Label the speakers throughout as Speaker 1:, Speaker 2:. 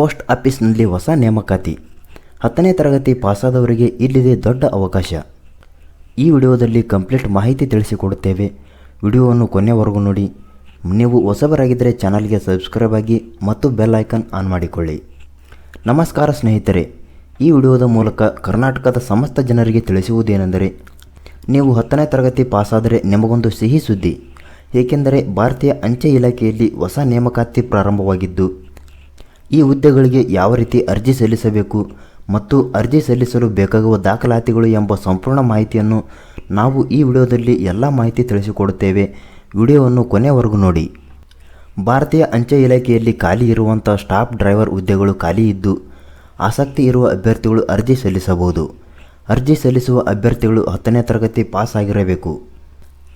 Speaker 1: Post ಆಫೀಸ್ನಲ್ಲಿ ಹೊಸ ನೇಮಕಾತಿ. ಹತ್ತನೇ ತರಗತಿ ಪಾಸಾದವರಿಗೆ ಇಲ್ಲಿದೆ ದೊಡ್ಡ ಅವಕಾಶ. ಈ ವಿಡಿಯೋದಲ್ಲಿ ಕಂಪ್ಲೀಟ್ ಮಾಹಿತಿ ತಿಳಿಸಿಕೊಡುತ್ತೇವೆ. ವಿಡಿಯೋವನ್ನು ಕೊನೆವರೆಗೂ ನೋಡಿ. ನೀವು ಹೊಸಬರಾಗಿದ್ದರೆ ಚಾನಲ್ಗೆ ಸಬ್ಸ್ಕ್ರೈಬ್ ಆಗಿ ಮತ್ತು ಬೆಲ್ ಐಕನ್ ಆನ್ ಮಾಡಿಕೊಳ್ಳಿ. ನಮಸ್ಕಾರ ಸ್ನೇಹಿತರೆ. ಈ ವಿಡಿಯೋದ ಮೂಲಕ ಕರ್ನಾಟಕದ ಸಮಸ್ತ ಜನರಿಗೆ ತಿಳಿಸುವುದೇನೆಂದರೆ, ನೀವು ಹತ್ತನೇ ತರಗತಿ ಪಾಸಾದರೆ ನಿಮಗೊಂದು ಸಿಹಿ ಸುದ್ದಿ, ಏಕೆಂದರೆ ಭಾರತೀಯ ಅಂಚೆ ಇಲಾಖೆಯಲ್ಲಿ ಹೊಸ ನೇಮಕಾತಿ ಪ್ರಾರಂಭವಾಗಿದ್ದು ಈ ಹುದ್ದೆಗಳಿಗೆ ಯಾವ ರೀತಿ ಅರ್ಜಿ ಸಲ್ಲಿಸಬೇಕು ಮತ್ತು ಅರ್ಜಿ ಸಲ್ಲಿಸಲು ಬೇಕಾಗುವ ದಾಖಲಾತಿಗಳು ಎಂಬ ಸಂಪೂರ್ಣ ಮಾಹಿತಿಯನ್ನು ನಾವು ಈ ವಿಡಿಯೋದಲ್ಲಿ ಎಲ್ಲ ಮಾಹಿತಿ ತಿಳಿಸಿಕೊಡುತ್ತೇವೆ. ವಿಡಿಯೋವನ್ನು ಕೊನೆವರೆಗೂ ನೋಡಿ. ಭಾರತೀಯ ಅಂಚೆ ಇಲಾಖೆಯಲ್ಲಿ ಖಾಲಿ ಇರುವಂಥ ಸ್ಟಾಫ್ ಡ್ರೈವರ್ ಹುದ್ದೆಗಳು ಖಾಲಿ ಇದ್ದು ಆಸಕ್ತಿ ಇರುವ ಅಭ್ಯರ್ಥಿಗಳು ಅರ್ಜಿ ಸಲ್ಲಿಸಬಹುದು. ಅರ್ಜಿ ಸಲ್ಲಿಸುವ ಅಭ್ಯರ್ಥಿಗಳು ಹತ್ತನೇ ತರಗತಿ ಪಾಸ್ ಆಗಿರಬೇಕು.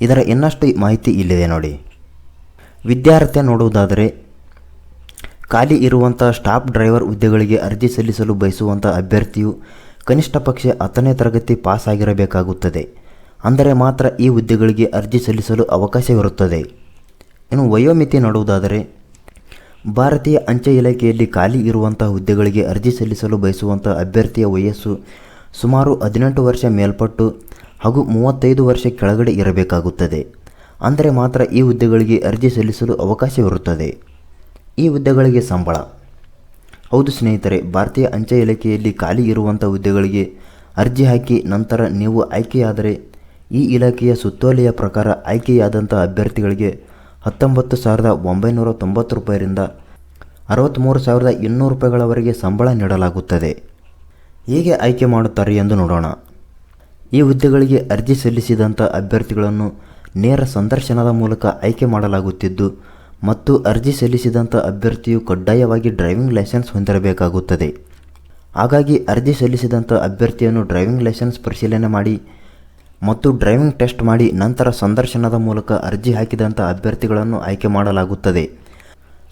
Speaker 1: ಇದರ ಇನ್ನಷ್ಟು ಮಾಹಿತಿ ಇಲ್ಲಿದೆ ನೋಡಿ. ವಿದ್ಯಾರ್ಥಿ ನೋಡುವುದಾದರೆ ಖಾಲಿ ಇರುವಂಥ ಸ್ಟಾಫ್ ಡ್ರೈವರ್ ಹುದ್ದೆಗಳಿಗೆ ಅರ್ಜಿ ಸಲ್ಲಿಸಲು ಬಯಸುವಂಥ ಅಭ್ಯರ್ಥಿಯು ಕನಿಷ್ಠ ಪಕ್ಷ ಹತ್ತನೇ ತರಗತಿ ಪಾಸ್ ಆಗಿರಬೇಕಾಗುತ್ತದೆ. ಅಂದರೆ ಮಾತ್ರ ಈ ಹುದ್ದೆಗಳಿಗೆ ಅರ್ಜಿ ಸಲ್ಲಿಸಲು ಅವಕಾಶವಿರುತ್ತದೆ ಇನ್ನು ವಯೋಮಿತಿ ನೋಡುವುದಾದರೆ, ಭಾರತೀಯ ಅಂಚೆ ಇಲಾಖೆಯಲ್ಲಿ ಖಾಲಿ ಇರುವಂಥ ಹುದ್ದೆಗಳಿಗೆ ಅರ್ಜಿ ಸಲ್ಲಿಸಲು ಬಯಸುವಂಥ ಅಭ್ಯರ್ಥಿಯ ವಯಸ್ಸು ಸುಮಾರು ಹದಿನೆಂಟು ವರ್ಷ ಮೇಲ್ಪಟ್ಟು ಹಾಗೂ ಮೂವತ್ತೈದು ವರ್ಷ ಕೆಳಗಡೆ ಇರಬೇಕಾಗುತ್ತದೆ. ಅಂದರೆ ಮಾತ್ರ ಈ ಹುದ್ದೆಗಳಿಗೆ ಅರ್ಜಿ ಸಲ್ಲಿಸಲು ಅವಕಾಶವಿರುತ್ತದೆ ಈ ಹುದ್ದೆಗಳಿಗೆ ಸಂಬಳ. ಹೌದು ಸ್ನೇಹಿತರೆ, ಭಾರತೀಯ ಅಂಚೆ ಇಲಾಖೆಯಲ್ಲಿ ಖಾಲಿ ಇರುವಂಥ ಹುದ್ದೆಗಳಿಗೆ ಅರ್ಜಿ ಹಾಕಿ ನಂತರ ನೀವು ಆಯ್ಕೆಯಾದರೆ ಈ ಇಲಾಖೆಯ ಸುತ್ತೋಲೆಯ ಪ್ರಕಾರ ಆಯ್ಕೆಯಾದಂಥ ಅಭ್ಯರ್ಥಿಗಳಿಗೆ ಹತ್ತೊಂಬತ್ತು ಸಾವಿರದ ಒಂಬೈನೂರ ತೊಂಬತ್ತು ರೂಪಾಯಿರಿಂದ ಅರವತ್ತ್ಮೂರು ಸಾವಿರದ ಇನ್ನೂರು ರೂಪಾಯಿಗಳವರೆಗೆ ಸಂಬಳ ನೀಡಲಾಗುತ್ತದೆ. ಹೇಗೆ ಆಯ್ಕೆ ಮಾಡುತ್ತಾರೆ ಎಂದು ನೋಡೋಣ. ಈ ಹುದ್ದೆಗಳಿಗೆ ಅರ್ಜಿ ಸಲ್ಲಿಸಿದಂಥ ಅಭ್ಯರ್ಥಿಗಳನ್ನು ನೇರ ಸಂದರ್ಶನದ ಮೂಲಕ ಆಯ್ಕೆ ಮಾಡಲಾಗುತ್ತಿದ್ದು ಮತ್ತು ಅರ್ಜಿ ಸಲ್ಲಿಸಿದಂಥ ಅಭ್ಯರ್ಥಿಯು ಕಡ್ಡಾಯವಾಗಿ ಡ್ರೈವಿಂಗ್ ಲೈಸೆನ್ಸ್ ಹೊಂದಿರಬೇಕಾಗುತ್ತದೆ. ಹಾಗಾಗಿ ಅರ್ಜಿ ಸಲ್ಲಿಸಿದಂಥ ಅಭ್ಯರ್ಥಿಯನ್ನು ಡ್ರೈವಿಂಗ್ ಲೈಸೆನ್ಸ್ ಪರಿಶೀಲನೆ ಮಾಡಿ ಮತ್ತು ಡ್ರೈವಿಂಗ್ ಟೆಸ್ಟ್ ಮಾಡಿ ನಂತರ ಸಂದರ್ಶನದ ಮೂಲಕ ಅರ್ಜಿ ಹಾಕಿದಂಥ ಅಭ್ಯರ್ಥಿಗಳನ್ನು ಆಯ್ಕೆ ಮಾಡಲಾಗುತ್ತದೆ.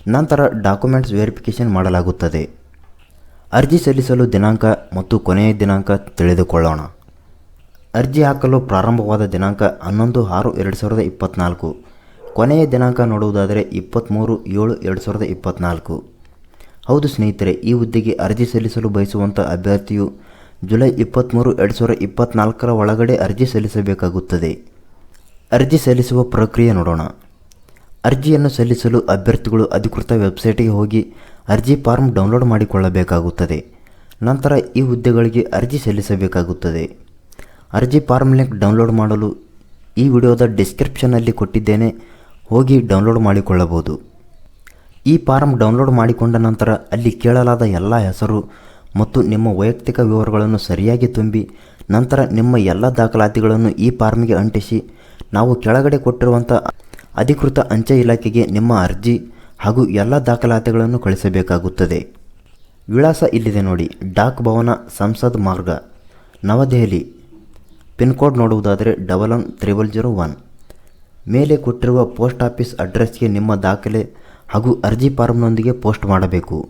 Speaker 1: ನಂತರ ಡಾಕ್ಯುಮೆಂಟ್ಸ್ ವೆರಿಫಿಕೇಷನ್ ಮಾಡಲಾಗುತ್ತದೆ. ಅರ್ಜಿ ಸಲ್ಲಿಸಲು ದಿನಾಂಕ ಮತ್ತು ಕೊನೆಯ ದಿನಾಂಕ ತಿಳಿದುಕೊಳ್ಳೋಣ. ಅರ್ಜಿ ಹಾಕಲು ಪ್ರಾರಂಭವಾದ ದಿನಾಂಕ ಹನ್ನೊಂದು ಆರು ಎರಡು ಸಾವಿರದ ಇಪ್ಪತ್ತ್ನಾಲ್ಕು ಕೊನೆಯ ದಿನಾಂಕ ನೋಡುವುದಾದರೆ ಇಪ್ಪತ್ತ್ಮೂರು ಏಳು ಎರಡು ಸಾವಿರದ ಇಪ್ಪತ್ತ್ನಾಲ್ಕು ಹೌದು ಸ್ನೇಹಿತರೆ, ಈ ಹುದ್ದೆಗೆ ಅರ್ಜಿ ಸಲ್ಲಿಸಲು ಬಯಸುವಂಥ ಅಭ್ಯರ್ಥಿಯು ಜುಲೈ ಇಪ್ಪತ್ತ್ಮೂರು ಎರಡು ಸಾವಿರದ ಇಪ್ಪತ್ತ್ನಾಲ್ಕರ ಒಳಗಡೆ ಅರ್ಜಿ ಸಲ್ಲಿಸಬೇಕಾಗುತ್ತದೆ. ಅರ್ಜಿ ಸಲ್ಲಿಸುವ ಪ್ರಕ್ರಿಯೆ ನೋಡೋಣ. ಅರ್ಜಿಯನ್ನು ಸಲ್ಲಿಸಲು ಅಭ್ಯರ್ಥಿಗಳು ಅಧಿಕೃತ ವೆಬ್ಸೈಟ್ಗೆ ಹೋಗಿ ಅರ್ಜಿ ಫಾರ್ಮ್ ಡೌನ್ಲೋಡ್ ಮಾಡಿಕೊಳ್ಳಬೇಕಾಗುತ್ತದೆ. ನಂತರ ಈ ಹುದ್ದೆಗಳಿಗೆ ಅರ್ಜಿ ಸಲ್ಲಿಸಬೇಕಾಗುತ್ತದೆ. ಅರ್ಜಿ ಫಾರ್ಮ್ ಲಿಂಕ್ ಡೌನ್ಲೋಡ್ ಮಾಡಲು ಈ ವಿಡಿಯೋದ ಡಿಸ್ಕ್ರಿಪ್ಷನ್ನಲ್ಲಿ ಕೊಟ್ಟಿದ್ದೇನೆ. ಹೋಗಿ ಡೌನ್ಲೋಡ್ ಮಾಡಿಕೊಳ್ಳಬಹುದು. ಈ ಫಾರ್ಮ್ ಡೌನ್ಲೋಡ್ ಮಾಡಿಕೊಂಡ ನಂತರ ಅಲ್ಲಿ ಕೇಳಲಾದ ಎಲ್ಲ ಹೆಸರು ಮತ್ತು ನಿಮ್ಮ ವೈಯಕ್ತಿಕ ವಿವರಗಳನ್ನು ಸರಿಯಾಗಿ ತುಂಬಿ, ನಂತರ ನಿಮ್ಮ ಎಲ್ಲ ದಾಖಲಾತಿಗಳನ್ನು ಈ ಫಾರ್ಮ್ಗೆ ಅಂಟಿಸಿ, ನಾವು ಕೆಳಗಡೆ ಕೊಟ್ಟಿರುವಂಥ ಅಧಿಕೃತ ಅಂಚೆ ಇಲಾಖೆಗೆ ನಿಮ್ಮ ಅರ್ಜಿ ಹಾಗೂ ಎಲ್ಲ ದಾಖಲಾತಿಗಳನ್ನು ಕಳಿಸಬೇಕಾಗುತ್ತದೆ. ವಿಳಾಸ ಇಲ್ಲಿದೆ ನೋಡಿ, dock Bhavan, Sansad Marg, New Delhi. Pin code ನೋಡುವುದಾದರೆ double one triple zero one. ಮೇಲೆ ಕೊಟ್ಟಿರುವ ಪೋಸ್ಟ್ ಆಫೀಸ್ ಅಡ್ರೆಸ್ಗೆ ನಿಮ್ಮ ದಾಖಲೆ ಹಾಗೂ ಅರ್ಜಿ ಫಾರ್ಮ್ನೊಂದಿಗೆ ಪೋಸ್ಟ್ ಮಾಡಬೇಕು.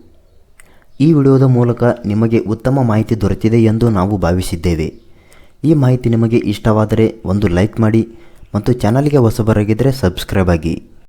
Speaker 1: ಈ ವಿಡಿಯೋದ ಮೂಲಕ ನಿಮಗೆ ಉತ್ತಮ ಮಾಹಿತಿ ದೊರೆತಿದೆ ಎಂದು ನಾವು ಭಾವಿಸಿದ್ದೇವೆ. ಈ ಮಾಹಿತಿ ನಿಮಗೆ ಇಷ್ಟವಾದರೆ ಒಂದು ಲೈಕ್ ಮಾಡಿ ಮತ್ತು ಚಾನಲ್ಗೆ ಹೊಸಬರಾಗಿದ್ದರೆ ಸಬ್ಸ್ಕ್ರೈಬ್ ಆಗಿ.